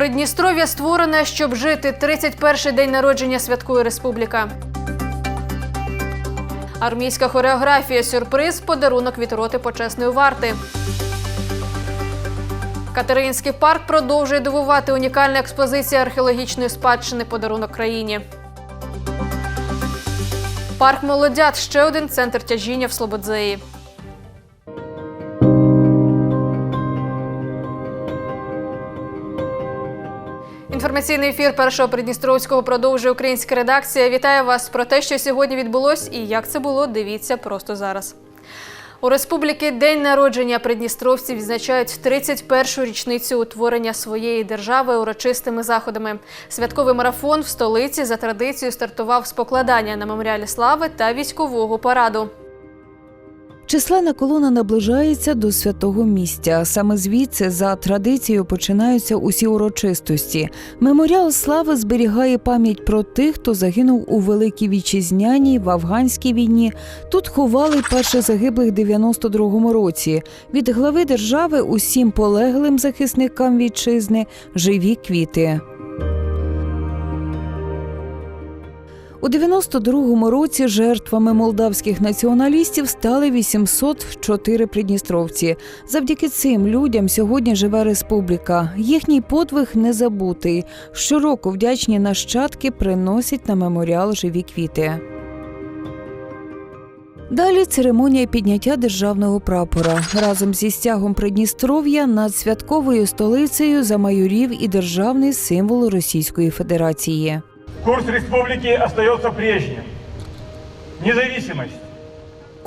Придністров'я створене, щоб жити. 31-й день народження святкує республіка. Армійська хореографія сюрприз подарунок від роти почесної варти. Катеринський парк продовжує дивувати унікальна експозиція археологічної спадщини подарунок країні. Парк молодят ще один центр тяжіння в Слободзеї. Інформаційний ефір першого Придністровського продовжує українська редакція. Вітаю вас про те, що сьогодні відбулось і як це було. Дивіться просто зараз. У республіки День народження придністровців відзначають 31-шу річницю утворення своєї держави урочистими заходами. Святковий марафон в столиці за традицією стартував з покладання на меморіалі слави та військового параду. Численна колона наближається до святого місця. Саме звідси, за традицією, починаються усі урочистості. Меморіал слави зберігає пам'ять про тих, хто загинув у Великій Вітчизняній, в афганській війні. Тут ховали перших загиблих 92-му році. Від глави держави усім полеглим захисникам вітчизни живі квіти. У 92-му році жертвами молдавських націоналістів стали 804 придністровці. Завдяки цим людям сьогодні живе республіка. Їхній подвиг не забутий. Щороку вдячні нащадки приносять на меморіал живі квіти. Далі церемонія підняття державного прапора разом зі стягом Придністров'я над святковою столицею замайорів і державний символ Російської Федерації. Курс республики остается прежним. Независимость,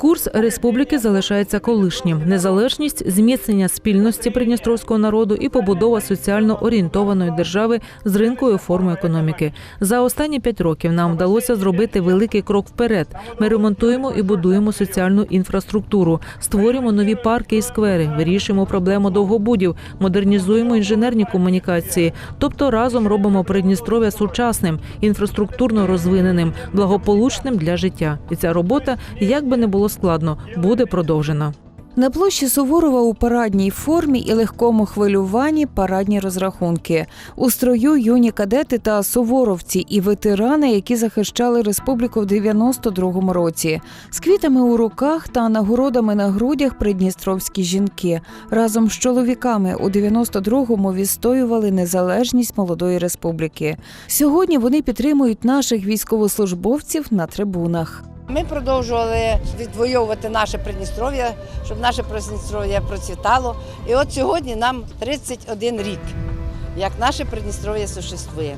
Курс республіки залишається колишнім: незалежність, зміцнення спільності придністровського народу і побудова соціально орієнтованої держави з ринковою формою економіки. За останні п'ять років нам вдалося зробити великий крок вперед. Ми ремонтуємо і будуємо соціальну інфраструктуру, створюємо нові парки і сквери, вирішуємо проблему довгобудів, модернізуємо інженерні комунікації. Тобто разом робимо Придністров'я сучасним, інфраструктурно розвиненим, благополучним для життя. І ця робота, як би не було складно, буде продовжена. На площі Суворова у парадній формі і легкому хвилюванні парадні розрахунки. У строю юні кадети та суворовці і ветерани, які захищали республіку в 92-му році. З квітами у руках та нагородами на грудях придністровські жінки. Разом з чоловіками у 92-му відстоювали незалежність молодої республіки. Сьогодні вони підтримують наших військовослужбовців на трибунах. Ми продовжували відвоювати наше Придністров'я, щоб наше Придністров'я процвітало. І от сьогодні нам 31 рік, як наше Придністров'я существує.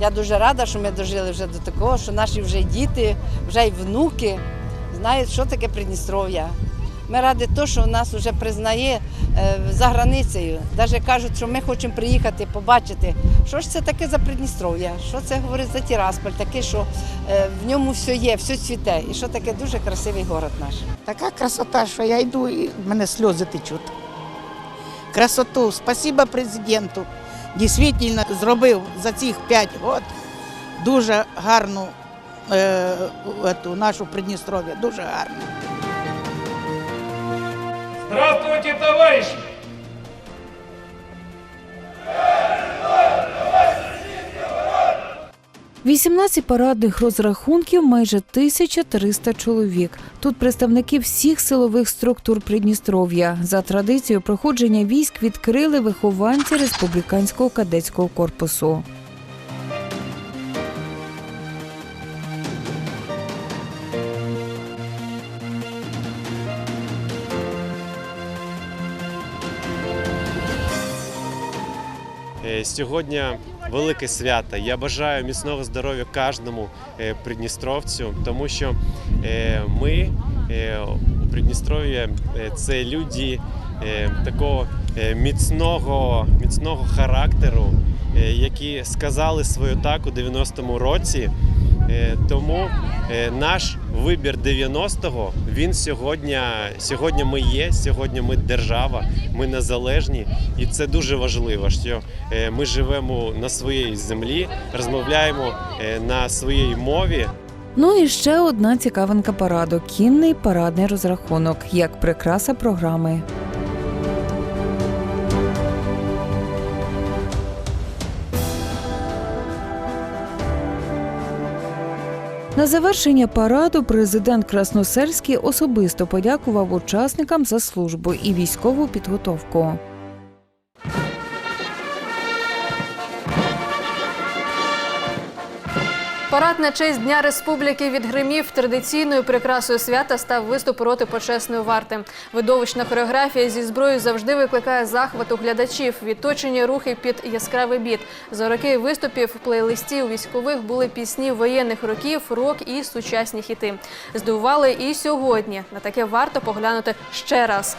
Я дуже рада, що ми дожили вже до такого, що наші вже діти, вже й внуки знають, що таке Придністров'я. Ми раді то, що нас вже признає е, за границею. Навіть кажуть, що ми хочемо приїхати, побачити, що ж це таке за Придністров'я, що це говорить за Тірасполь, таке, що е, в ньому все є, все цвіте, і що таке дуже красивий город наш. Така красота, що я йду і в мене сльози течуть. Красоту, спасибо президенту. Дійсно зробив за цих 5 років дуже гарну е, ету, нашу Придністров'я, дуже гарну. Здравствуйте, товарищи! 18 парадних розрахунків, майже 1300 чоловік. Тут представники всіх силових структур Придністров'я. За традицією проходження військ відкрили вихованці республіканського кадетського корпусу. Сьогодні велике свято. Я бажаю міцного здоров'я кожному е, придністровцю, тому що е, ми е, у Придністров'ї це люди такого міцного, міцного характеру, які сказали свою так у 90-му році. Е, Тому е, наш вибір 90-го він сьогодні, сьогодні ми є, сьогодні ми держава, ми незалежні, і це дуже важливо, що е, ми живемо на своїй землі, розмовляємо на своїй мові. Ну і ще одна цікавинка параду кінний парадний розрахунок як прикраса програми. На завершення параду президент Красносельський особисто подякував учасникам за службу і військову підготовку. Парад на честь Дня Республіки відгримів традиційною прикрасою свята став виступ роти почесної варти. Видовищна хореографія зі зброєю завжди викликає захват у глядачів. Відточені рухи під яскравий біт. За роки виступів в плейлисті у військових були пісні воєнних років, рок і сучасні хіти. Здивували і сьогодні. На таке варто поглянути ще раз.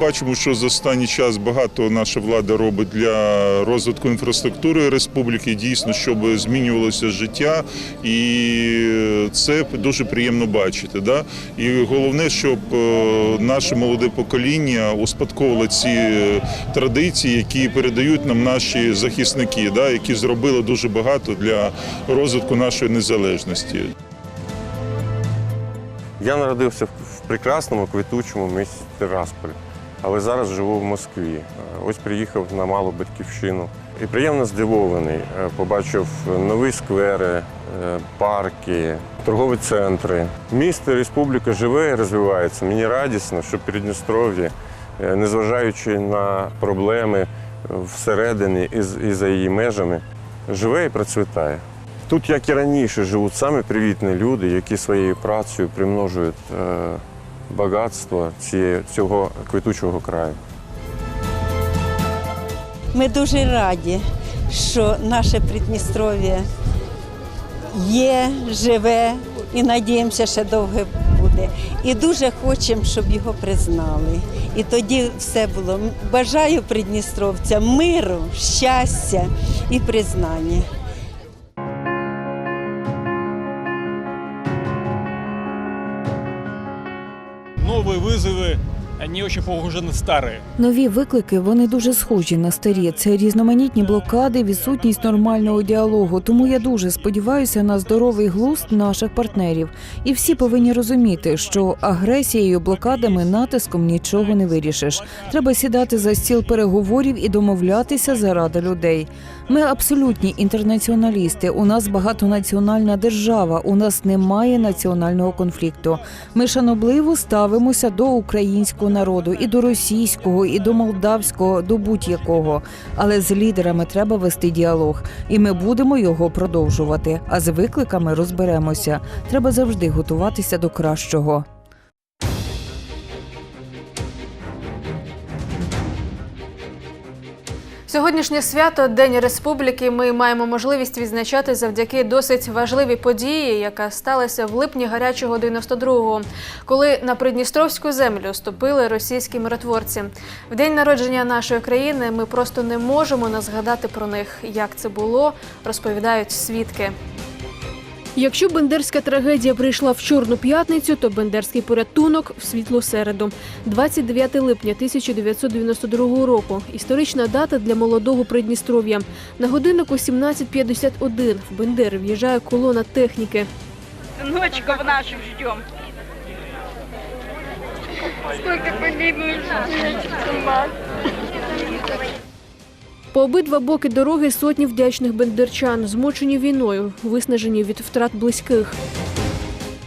Бачимо, що за останній час багато наша влада робить для розвитку інфраструктури республіки, дійсно, щоб змінювалося життя, і це дуже приємно бачити. Да? І головне, щоб е, наше молоде покоління успадковувало ці е, традиції, які передають нам наші захисники, да? які зробили дуже багато для розвитку нашої незалежності. Я народився в прекрасному квітучому місті Тирасполь, але зараз живу в Москві. Е, Ось приїхав на малу батьківщину. І приємно здивований. Е, Побачив нові сквери, е, парки, торгові центри. Місто республіка живе і розвивається. Мені радісно, що Придністров'я, незважаючи на проблеми всередині і за її межами, живе і процвітає. Тут, як і раніше, живуть самі привітні люди, які своєю працею примножують багатство цього квітучого краю. Ми дуже раді, що наше Придністров'я є, живе і надіємося, ще довго буде. І дуже хочемо, щоб його признали. І тоді все було. Бажаю придністровцям миру, щастя і признання. Вызовы, они очень похожи на старые. Нові виклики вони дуже схожі на старі. Це різноманітні блокади, відсутність нормального діалогу. Тому я дуже сподіваюся на здоровий глузд наших партнерів. І всі повинні розуміти, що агресією, блокадами, натиском нічого не вирішиш. Треба сідати за стіл переговорів і домовлятися заради людей. Ми абсолютні інтернаціоналісти. У нас багатонаціональна держава. У нас немає національного конфлікту. Ми шанобливо ставимося до українського народу, і до російського, і до молдавського, до будь-якого. Але з лідерами треба вести діалог, і ми будемо його продовжувати. А з викликами розберемося. Треба завжди готуватися до кращого. Сьогоднішнє свято День Республіки. Ми маємо можливість відзначати завдяки досить важливій події, яка сталася в липні гарячого 92-го, коли на Придністровську землю ступили російські миротворці. В день народження нашої країни ми просто не можемо не згадати про них. Як це було, розповідають свідки. Якщо бендерська трагедія прийшла в чорну п'ятницю, то бендерський порятунок в світлу середу. 29 липня 1992 року. Історична дата для молодого Придністров'я. На годиннику 17.51 в Бендери в'їжджає колона техніки. Сыночков наших ждем. Сколько погибнуть, мать. По обидва боки дороги сотні вдячних бендерчан, змочені війною, виснажені від втрат близьких.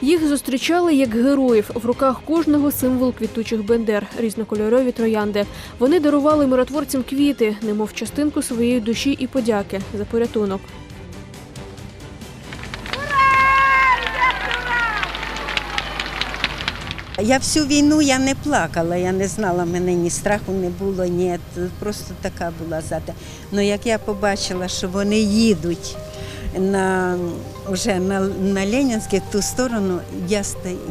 Їх зустрічали як героїв в руках кожного символ квітучих бендер, різнокольорові троянди. Вони дарували миротворцям квіти, немов частинку своєї душі і подяки за порятунок. Я всю війну я не плакала, я не знала, мене ні страху не було, ні. Просто така була зада. Ну як я побачила, що вони їдуть на, вже на, на Ленінське ту сторону, я,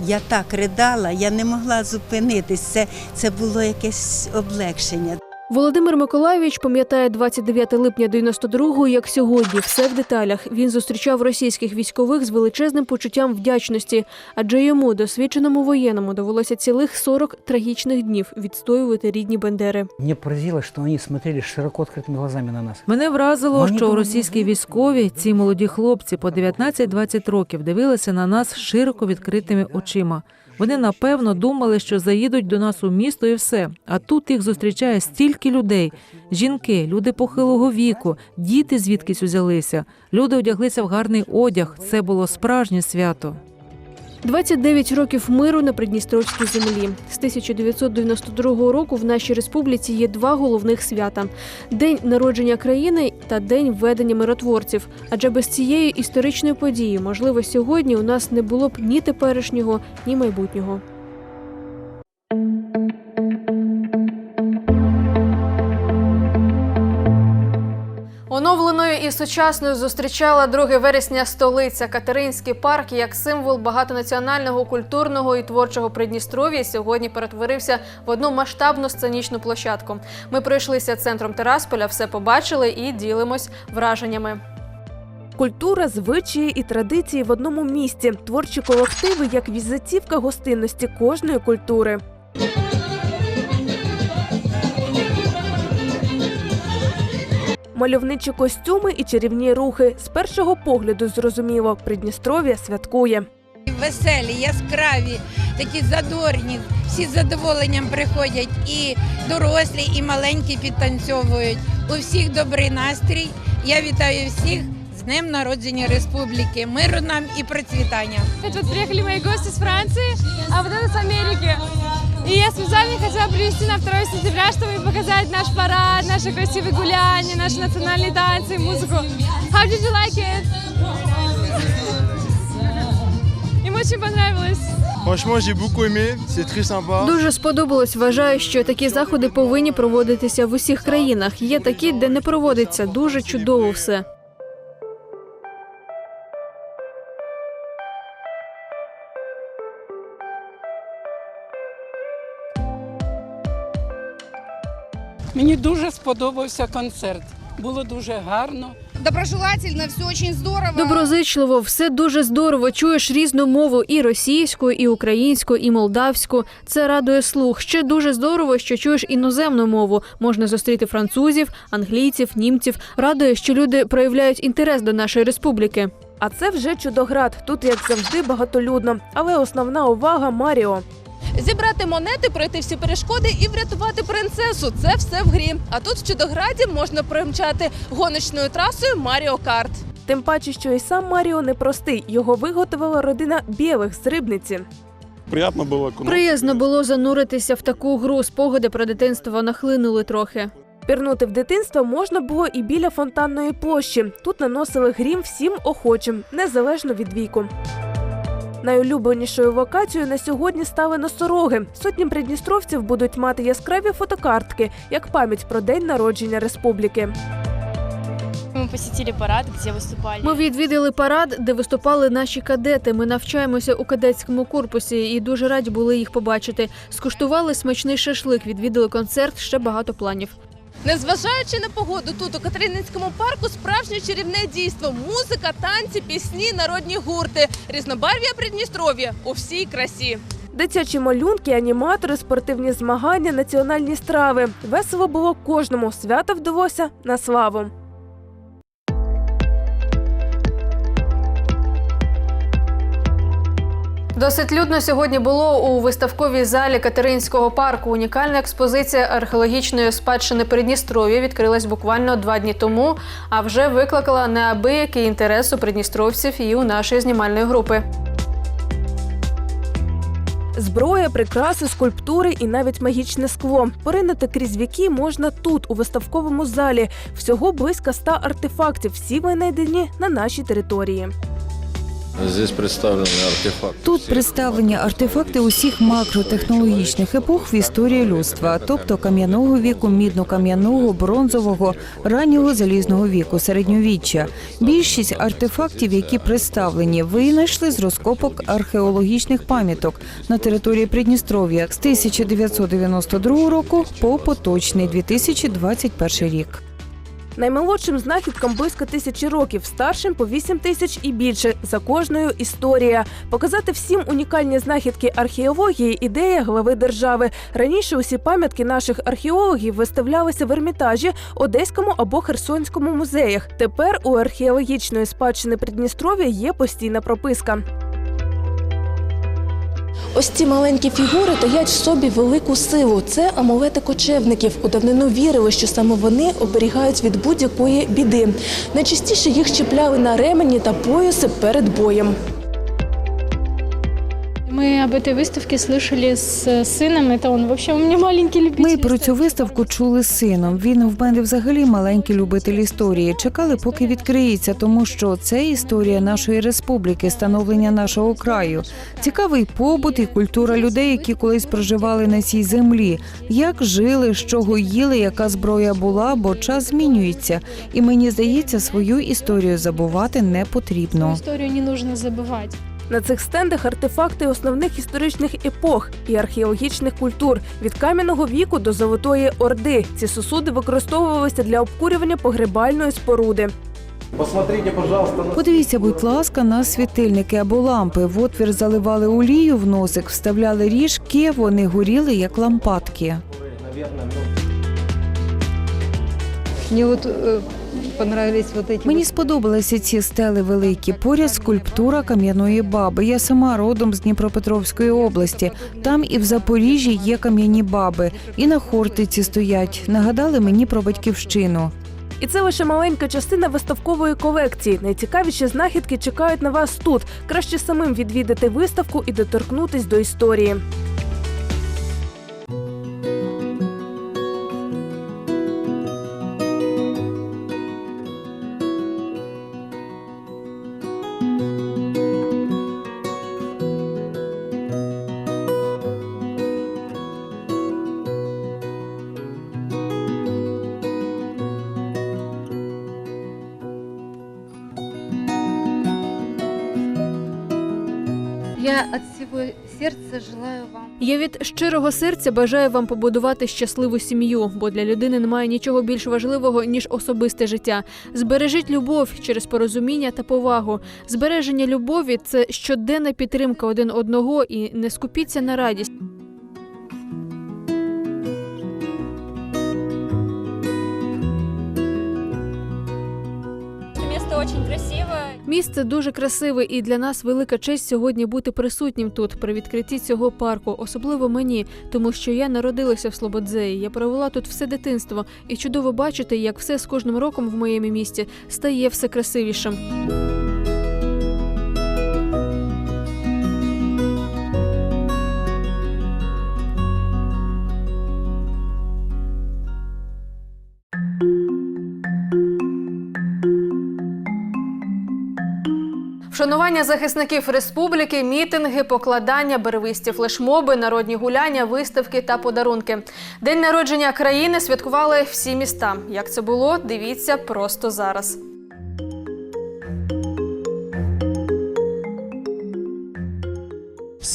я так ридала, я не могла зупинитись. Це, це було якесь облегшення. Володимир Миколайович пам'ятає 29 липня 92-го, як сьогодні, все в деталях. Він зустрічав російських військових з величезним почуттям вдячності, адже йому, досвідченому воєнному, довелося цілих 40 трагічних днів відстоювати рідні бандери. Мне поразило, что они смотрели широко открытыми глазами на нас. Мене вразило, що російські військові, ці молоді хлопці по 19-20 років дивилися на нас широко відкритими очима. Вони напевно думали, що заїдуть до нас у місто і все. А тут їх зустрічає стільки людей: жінки, люди похилого віку, діти звідкись узялися. Люди одяглися в гарний одяг. Це було справжнє свято. 29 років миру на Придністровській землі. З 1992 року в нашій республіці є два головних свята: День народження країни та День введення миротворців. Адже без цієї історичної події, можливо, сьогодні у нас не було б ні теперішнього, ні майбутнього. Сучасною зустрічала 2 вересня столиця Катеринський парк як символ багатонаціонального культурного і творчого Придністров'я сьогодні перетворився в одну масштабну сценічну площадку. Ми пройшлися центром Терасполя, все побачили і ділимось враженнями. Культура, звичаї і традиції в одному місці, творчі колективи як візитівка гостинності кожної культури. Мальовничі костюми і чарівні рухи. З першого погляду зрозуміло, Придністров'я святкує. Веселі, яскраві, такі задорні. Всі з задоволенням приходять. І дорослі, і маленькі підтанцьовують. У всіх добрий настрій. Я вітаю всіх з Днем народження республіки. Миру нам і процвітання. Тут приехали мои гости с Франции, а вот это с Америки. И я специально хотела привезти на 2 сентября, чтобы показать наш парад, наши красивые гуляния, наши национальные танцы и музыку. How did you like it? Им очень понравилось. Franchement, j'ai beaucoup aimé, c'est très sympa. Дуже сподобалось. Вважаю, що такі заходи повинні проводитися в усіх країнах. Є такі, де не проводиться. Дуже чудово все. Мені дуже сподобався концерт. Було дуже гарно. Доброжелательно, все очень здорово. Доброзичливо, все дуже здорово. Чуєш різну мову і російську, і українську, і молдавську. Це радує слух. Ще дуже здорово, що чуєш іноземну мову. Можна зустріти французів, англійців, німців. Радує, що люди проявляють інтерес до нашої республіки. А це вже чудоград. Тут, як завжди, багатолюдно. Але основна увага Маріо. Зібрати монети, пройти всі перешкоди і врятувати принцесу. Це все в грі. А тут в Чудограді можна примчати гоночною трасою Маріо Карт. Тим паче, що і сам Маріо непростий. Його виготовила родина білих з рибниці. Приятно було. Приязно було зануритися в таку гру. Спогади про дитинство нахлинули трохи. Пірнути в дитинство можна було і біля фонтанної площі. Тут наносили грім всім охочим, незалежно від віку. Найулюбленішою локацією на сьогодні стали носороги. Сотні придністровців будуть мати яскраві фотокартки як пам'ять про день народження республіки. Ми посетили парад, де виступали. Ми відвідали парад, де виступали наші кадети. Ми навчаємося у кадетському корпусі і дуже раді були їх побачити. Скуштували смачний шашлик, відвідали концерт, ще багато планів. Незважаючи на погоду, тут у Катерининському парку справжнє чарівне дійство: музика, танці, пісні, народні гурти, різнобарв'я Придністров'я у всій красі. Дитячі малюнки, аніматори, спортивні змагання, національні страви. Весело було кожному. Свято вдалося на славу. Досить людно сьогодні було у виставковій залі Катеринського парку. Унікальна експозиція археологічної спадщини Придністров'я відкрилась буквально два дні тому, а вже викликала неабиякий інтерес у придністровців і у нашої знімальної групи. Зброя, прикраси, скульптури і навіть магічне скло. Поринути крізь віки можна тут, у виставковому залі. Всього близько ста артефактів, всі винайдені на нашій території. Здесь представлены артефакты. Тут представлені артефакти усіх макротехнологічних епох в історії людства, тобто кам'яного віку, мідно-кам'яного, бронзового, раннього залізного віку, середньовіччя. Більшість артефактів, які представлені, винайшли з розкопок археологічних пам'яток на території Придністров'я з 1992 року по поточний 2021 рік. Наймолодшим знахідкам близько тисячі років, старшим по 8 тисяч і більше. За кожною історія. Показати всім унікальні знахідки археології – ідея глави держави. Раніше усі пам'ятки наших археологів виставлялися в Ермітажі, Одеському або Херсонському музеях. Тепер у археологічної спадщини Придністров'я є постійна прописка. Ось ці маленькі фігури таять в собі велику силу. Це амулети кочевників. У давнину вірили, що саме вони оберігають від будь-якої біди. Найчастіше їх чіпляли на ремені та пояси перед боєм. Мы об этой выставке слышали с сыном. Это он вообще у меня маленький любитель. Ми про цю виставку чули з сином. Він в мене взагалі маленький любитель історії. Чекали, поки відкриється, тому що це історія нашої республіки, становлення нашого краю. Цікавий побут і культура людей, які колись проживали на цій землі. Як жили, з чого їли, яка зброя була, бо час змінюється. І мені здається, свою історію забувати не потрібно. Историю не нужно забывать. На цих стендах артефакти основних історичних епох і археологічних культур від кам'яного віку до золотої орди. Ці сосуди використовувалися для обкурювання погребальної споруди. Посмотрите, пожалуйста, на... Подивіться, будь ласка, на світильники або лампи. В отвір заливали олію в носик, вставляли ріжки, вони горіли як лампадки. Мне вот э, понравились вот эти Мені сподобалися ці стели великі. Поряд скульптура кам'яної баби. Я сама родом з Дніпропетровської області. Там і в Запоріжжі є кам'яні баби, і на Хортиці стоять. Нагадали мені про батьківщину. І це лише маленька частина виставкової колекції. Найцікавіші знахідки чекають на вас тут. Краще самим відвідати виставку і доторкнутись до історії. Желаю вам Я від щирого серця бажаю вам побудувати щасливу сім'ю, бо для людини немає нічого більш важливого ніж особисте життя. Збережіть любов через порозуміння та повагу. Збереження любові це щоденна підтримка один одного і не скупіться на радість. Місце дуже красиве, і для нас велика честь сьогодні бути присутнім тут при відкритті цього парку, особливо мені, тому що я народилася в Слободзеї. Я провела тут все дитинство, і чудово бачити, як все з кожним роком в моєму місті стає все красивішим. Вшанування захисників республіки, мітинги, покладання, бервисті флешмоби, народні гуляння, виставки та подарунки. День народження країни святкували всі міста. Як це було, дивіться просто зараз.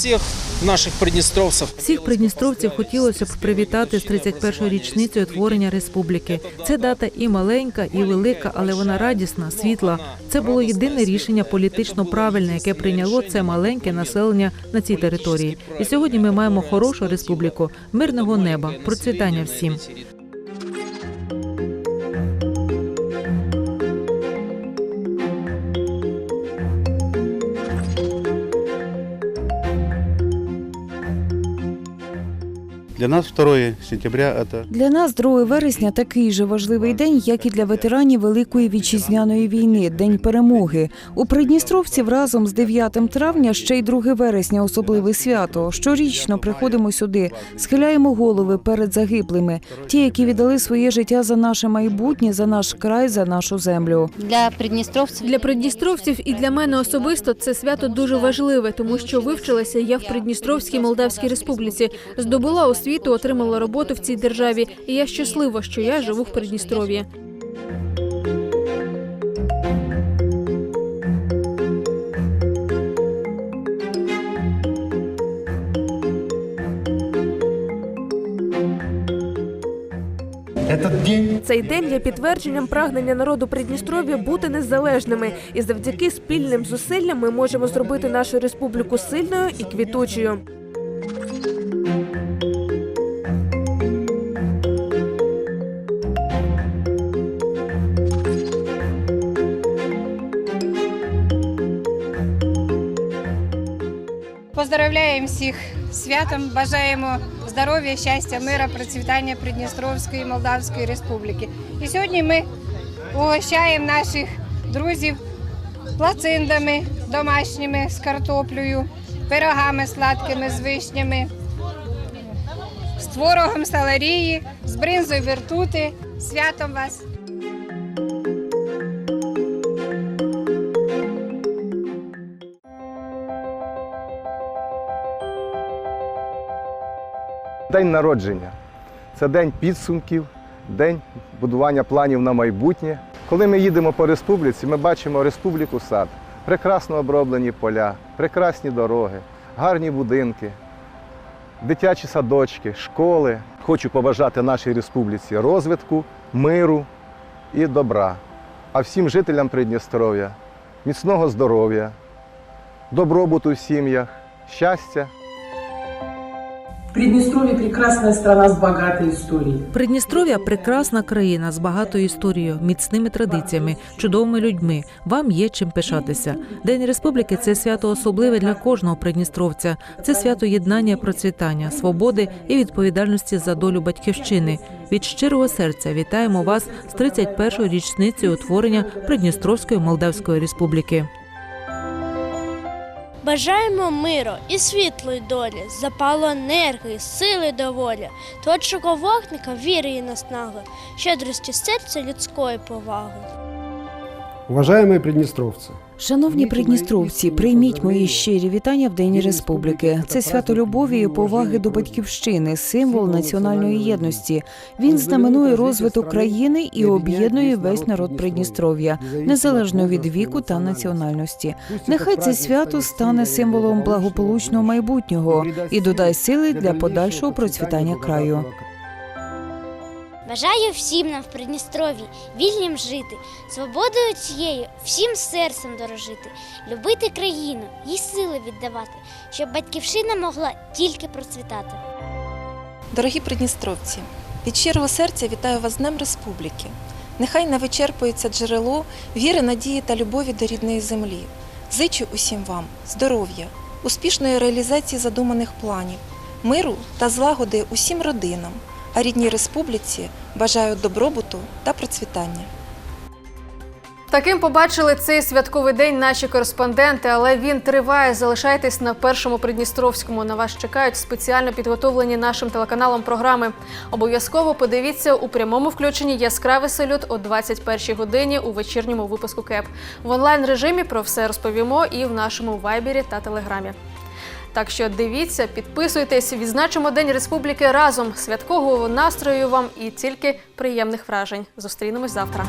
Всіх наших придністровців. Всіх придністровців хотілося б привітати з 31-ю річницею творення республіки. Це дата і маленька, і велика, але вона радісна, світла. Це було єдине рішення політично правильне, яке прийняло це маленьке населення на цій території. І сьогодні ми маємо хорошу республіку, мирного неба, процвітання всім. Для нас 2 сентября это Для нас 2 вересня такий же важливий день, як і для ветеранів Великої вітчизняної війни, День перемоги. У Придністровців разом з 9 травня ще й 2 вересня особливе свято. Щорічно приходимо сюди, схиляємо голови перед загиблими, ті, які віддали своє життя за наше майбутнє, за наш край, за нашу землю. Для придністровців Для придністровців і для мене особисто це свято дуже важливе, тому що вивчилася я в Придністровській Молдавській Республіці, здобула освіту, отримала роботу в цій державі, і я щаслива, що я живу в Придністров'ї. Цей день є підтвердженням прагнення народу Придністров'я бути незалежними, і завдяки спільним зусиллям ми можемо зробити нашу республіку сильною і квітучою. Святом, бажаємо здоров'я, щастя, мира, процвітання Придністровської і Молдавської республіки. І сьогодні ми угощаємо наших друзів плациндами домашніми з картоплею, пирогами сладкими з вишнями, з творогом саларії, з бринзою вертути. Святом вас! День народження. Це день підсумків, день будування планів на майбутнє. Коли ми їдемо по республіці, ми бачимо республіку сад, прекрасно оброблені поля, прекрасні дороги, гарні будинки, дитячі садочки, школи. Хочу побажати нашій республіці розвитку, миру і добра. А всім жителям Придністров'я міцного здоров'я, добробуту в сім'ях, щастя. Приднестровье – прекрасная страна с богатой историей. Придністров'я прекрасна країна з багатою історією, міцними традиціями, чудовими людьми. Вам є чим пишатися. День республіки це свято особливе для кожного придністровця. Це свято єднання, процвітання, свободи і відповідальності за долю батьківщини. Від щирого серця вітаємо вас з 31-ю річницею утворення Придністровської Молдавської Республіки. Бажаємо миру і світлої долі, запалу енергії, сили доволі, творчого вогника, віри і наснаги, щедрості серця людської поваги. Уважаемые приднестровцы, Шановні придністровці, прийміть мої щирі вітання в День Республіки. Це свято любові і поваги до батьківщини, символ національної єдності. Він знаменує розвиток країни і об'єднує весь народ Придністров'я, незалежно від віку та національності. Нехай це свято стане символом благополучного майбутнього і додасть сили для подальшого процвітання краю. Бажаю всім нам в Придністров'ї вільнім жити, свободою цією всім серцем дорожити, любити країну, їй сили віддавати, щоб батьківщина могла тільки процвітати. Дорогі придністровці, від щирого серця вітаю вас з Днем Республіки. Нехай не вичерпується джерело віри, надії та любові до рідної землі. Зичу усім вам здоров'я, успішної реалізації задуманих планів, миру та злагоди усім родинам, а рідній республіці бажаю добробуту та процвітання. Таким побачили цей святковий день наші кореспонденти, але він триває. Залишайтесь на першому Придністровському. На вас чекають спеціально підготовлені нашим телеканалом програми. Обов'язково подивіться у прямому включенні яскравий салют о 21 годині у вечірньому випуску КЕП. В онлайн режимі про все розповімо і в нашому вайбері та телеграмі. Так що дивіться, підписуйтесь, відзначимо День Республіки разом. Святкового настрою вам і тільки приємних вражень. Зустрінемось завтра.